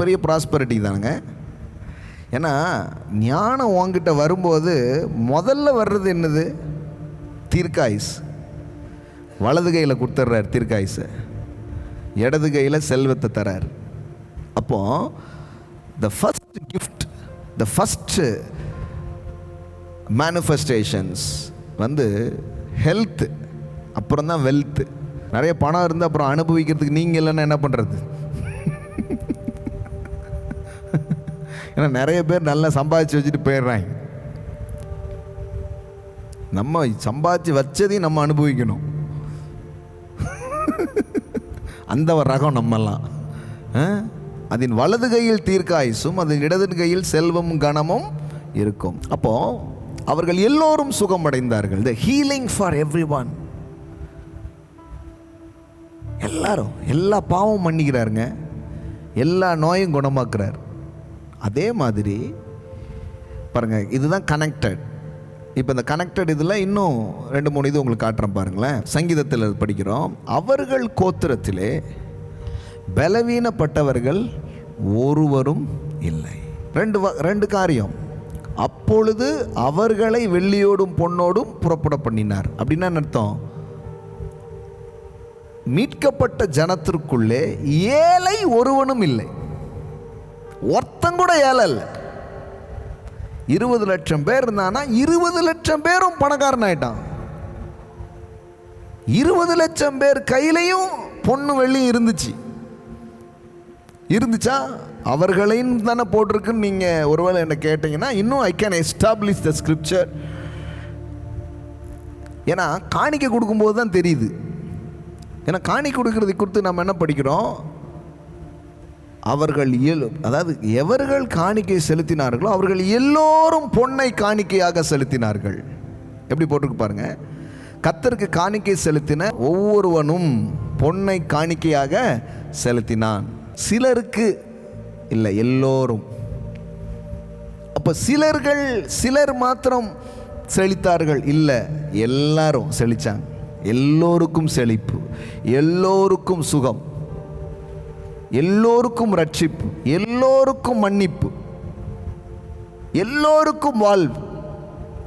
பெரிய ப்ராஸ்பரிட்டி தானுங்க. ஏன்னா ஞானம் உங்ககிட்ட வரும்போது முதல்ல வர்றது என்னது? தீர்க்காயுஸ். வலது கையில் கொடுத்துட்றார் தீர்க்காயுஸை. இடது கையில் செல்வத்தை தரார். அப்போ the first gift the first manifestations வந்து ஹெல்த்து அப்புறம் தான் வெல்த்து நிறைய பணம் இருந்து அப்புறம் அனுபவிக்கிறதுக்கு நீங்கள் இல்லைன்னா என்ன பண்ணுறது ஏன்னா நிறைய பேர் நல்லா சம்பாதிச்சு வச்சுட்டு போயிடுறாங்க. நம்ம சம்பாதிச்சு வச்சதையும் நம்ம அனுபவிக்கணும். அந்த ஒரு ரகம் நம்மெல்லாம். அதன் வலது கையில் தீர்க்காயுசும் அதன் இடது கையில் செல்வம் கனமும் இருக்கும். அப்போ அவர்கள் எல்லோரும் சுகமடைந்தார்கள். The healing for everyone எல்லாரும் எல்லா பாவம் மன்னிக்கிறாருங்க எல்லா நோயும் குணமாக்குறார். அதே மாதிரி பாருங்கள் இதுதான் கனெக்டட் இப்போ இந்த கனெக்டட் இதில் இன்னும் ரெண்டு மூணு இது உங்களுக்கு காட்டுறேன் பாருங்களேன். சங்கீதத்தில் படிக்கிறோம். அவர்கள் கோத்திரத்திலே பலவீனப்பட்டவர்கள் ஒருவரும் இல்லை. ரெண்டு வ- ரெண்டு காரியம். அப்பொழுது அவர்களை வெள்ளியோடும் பொன்னோடும் புறப்பட பண்ணினார். அப்படின்னா என்ன அர்த்தம்? மீட்கப்பட்ட ஜனத்திற்குள்ளே ஏழை ஒருவனும் இல்லை. ஒருத்தம் கூட ஏழை இல்லை இருபது லட்சம் பேர் இருந்தானா இருபது லட்சம் பேரும் பணக்காரன் ஆயிட்டான். இருபது லட்சம் பேர் கையிலையும் பொண்ணு வெள்ளியும் இருந்துச்சு. இருந்துச்சா? அவர்களையும் தானே போட்டிருக்குன்னு நீங்கள் ஒருவேளை என்ன கேட்டிங்கன்னா இன்னும் I can establish the scripture ஏன்னா காணிக்கை கொடுக்கும்போது தான் தெரியுது. ஏன்னா காணி கொடுக்கறதை கொடுத்து நம்ம என்ன படிக்கிறோம்? அவர்கள் இயல் அதாவது எவர்கள் காணிக்கை செலுத்தினார்களோ அவர்கள் எல்லோரும் பொன்னை காணிக்கையாக செலுத்தினார்கள். எப்படி போட்டிருக்கு பாருங்க. கத்தருக்கு காணிக்கை செலுத்தின ஒவ்வொருவனும் பொன்னை காணிக்கையாக செலுத்தினான். சிலருக்கு இல்லை எல்லோரும். அப்போ சிலர்கள் சிலர் மாத்திரம் செழித்தார்கள் இல்லை எல்லாரும் செழித்தாங்க எல்லோருக்கும் செழிப்பு எல்லோருக்கும் சுகம். எல்லோருக்கும் ரட்சிப்பு எல்லோருக்கும் மன்னிப்பு எல்லோருக்கும் வாழ்வு.